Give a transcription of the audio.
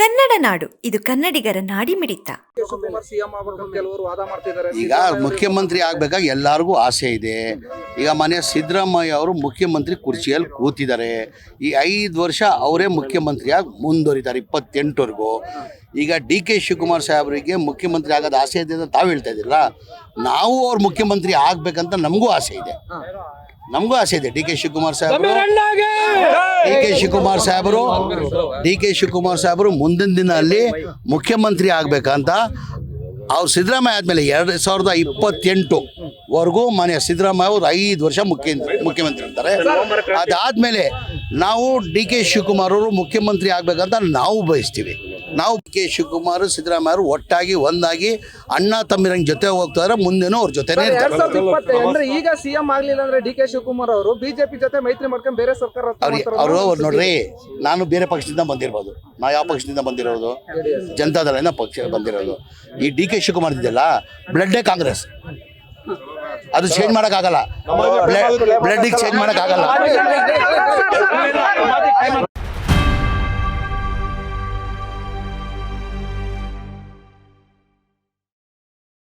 ಕನ್ನಡ ನಾಡು ಇದು ಕನ್ನಡಿಗರ ನಾಡಿ ಮಿಡಿತ ಸಿಎಂ ಆಗ್ಬೇಕಂತ ಕೆಲವರು ವಾದ ಮಾಡ್ತಿದ್ದಾರೆ. ಈಗ ಮುಖ್ಯಮಂತ್ರಿ ಆಗ್ಬೇಕಾಗಿ ಎಲ್ಲರಿಗೂ ಆಸೆ ಇದೆ. ಈಗ ಮನೆ ಸಿದ್ದರಾಮಯ್ಯ ಅವರು ಮುಖ್ಯಮಂತ್ರಿ ಕುರ್ಚಿಯಲ್ಲಿ ಕೂತಿದ್ದಾರೆ. ಈ ಐದು ವರ್ಷ ಅವರೇ ಮುಖ್ಯಮಂತ್ರಿಯಾಗಿ ಮುಂದುವರಿತಾರೆ ಇಪ್ಪತ್ತೆಂಟವರೆಗೂ. ಈಗ ಡಿ ಕೆ ಶಿವಕುಮಾರ್ ಸಾಹೇಬರಿಗೆ ಮುಖ್ಯಮಂತ್ರಿ ಆಗೋದು ಆಸೆ ಇದೆ ಅಂತ ತಾವು ಹೇಳ್ತಾ ಇದ್ದೀರಲ್ಲ ನಾವು ಅವ್ರ ಮುಖ್ಯಮಂತ್ರಿ ಆಗ್ಬೇಕಂತ ನಮಗೂ ಆಸೆ ಇದೆ. ನಮಗೂ ಆಸೆ ಇದೆ. ಡಿ ಕೆ ಶಿವಕುಮಾರ್ ಸಾಹೇಬರು ಡಿ ಕೆ ಶಿವಕುಮಾರ್ ಸಾಹೇಬರು ಡಿ ಕೆ ಶಿವಕುಮಾರ್ ಸಾಹೇಬರು ಮುಂದಿನ ದಿನ ಅಲ್ಲಿ ಮುಖ್ಯಮಂತ್ರಿ ಆಗಬೇಕಂತ ಅವ್ರು ಸಿದ್ದರಾಮಯ್ಯ ಆದಮೇಲೆ ಎರಡು ಸಾವಿರದ ಇಪ್ಪತ್ತೆಂಟು. ವರೆಗೂ ಮಾನ್ಯ ಸಿದ್ದರಾಮಯ್ಯ ಅವರು ಐದು ವರ್ಷ ಮುಖ್ಯ ಮುಖ್ಯಮಂತ್ರಿ ಇರ್ತಾರೆ ಅದಾದಮೇಲೆ ನಾವು ಡಿ ಕೆ ಶಿವಕುಮಾರ್ ಅವರು ಮುಖ್ಯಮಂತ್ರಿ ಆಗ್ಬೇಕಂತ ನಾವು ಬಯಸ್ತೀವಿ. ನಾವು ಡಿ ಕೆ ಶಿವಕುಮಾರ್ ಸಿದ್ದರಾಮಯ್ಯ ಅವರು ಒಟ್ಟಾಗಿ ಒಂದಾಗಿ ಅಣ್ಣ ತಮ್ಮಿರಂಗ್ ಜೊತೆ ಹೋಗ್ತಾರೆ ಮುಂದೆನೂ ಅವ್ರ ಜೊತೆನೇ ಈಗ ಇರ್ತಾರೆ. ಈಗ ಸಿಎಂ ಆಗ್ಲಿಲ್ಲ ಅಂದ್ರೆ ಡಿ ಕೆ ಶಿವಕುಮಾರ್ ಅವರು ಬಿಜೆಪಿ ಜೊತೆ ಮೈತ್ರಿ ಮಾಡ್ಕೊಂಡು ಬೇರೆ ಸರ್ಕಾರ ಅವರು ನೋಡ್ರಿ ನಾನು ಬೇರೆ ಪಕ್ಷದಿಂದ ಬಂದಿರ್ಬೋದು. ನಾ ಯಾವ ಪಕ್ಷದಿಂದ ಬಂದಿರೋದು? ಜನತಾದಳ ಪಕ್ಷ ಬಂದಿರೋದು. ಈ ಡಿ ಕೆ ಶಿವಕುಮಾರ್ ಇದೆಯಲ್ಲ ಬ್ಲಡ್ಡೇ ಕಾಂಗ್ರೆಸ್. ಅದು ಚೇಂಜ್ ಮಾಡೋಕ್ಕಾಗಲ್ಲ. ಬ್ಲಡ್ಡಿಗೆ ಚೇಂಜ್ ಮಾಡೋಕ್ಕಾಗಲ್ಲ.